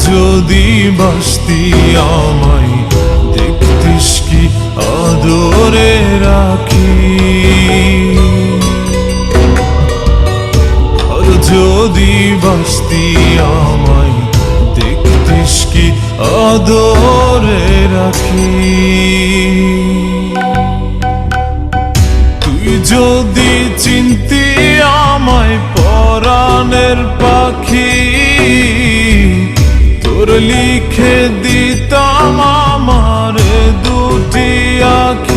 যদি বাসতি আমায় দেখতিস কি আদরে রাখি? আর যদি বাসতি আমায় দেখতিস কি আদরে রাখি? তুই যদি চিনতি আমায় পরাণের পাখি দিতাম আমার দুটি আখি।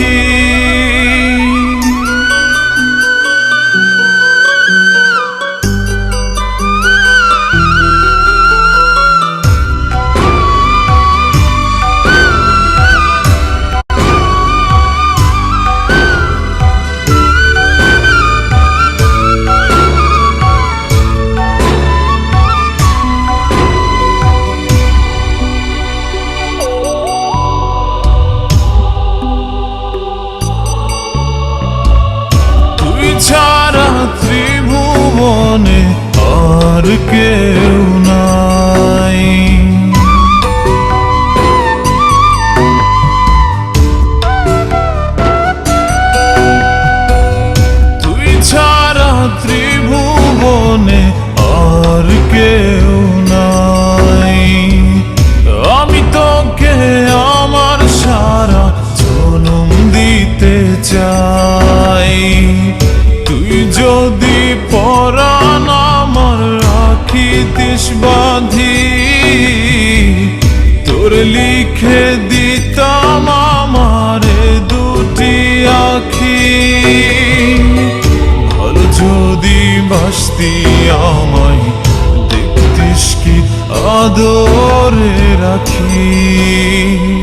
আর কেউ নাই রাখিতিস বাঁধি, তোর লিখে দিতাম আমার দুটি আখি। ভালো যদি বাসতি আমায়, দেখতিস কি আদরে রাখি।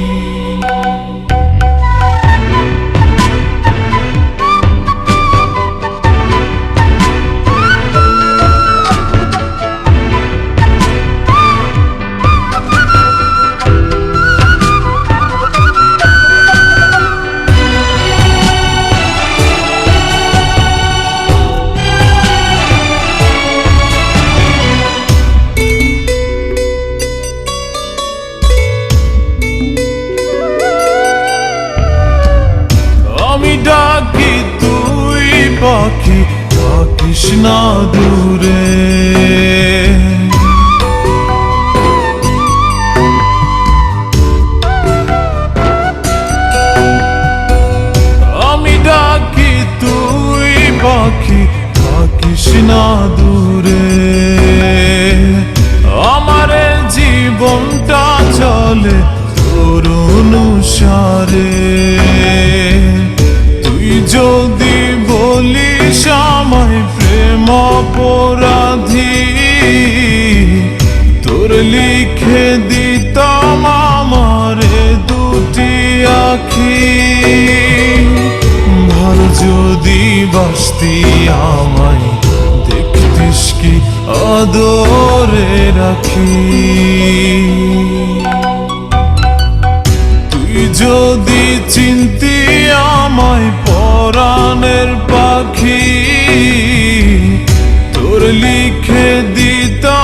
পাখি থাকিস না দূরে। যদি বাসতি আমায় দেখতিস কি? আদরে রাখি। তুই যদি চিনতি আমায় পরাণের পাখি, তোর লিখে দিতাম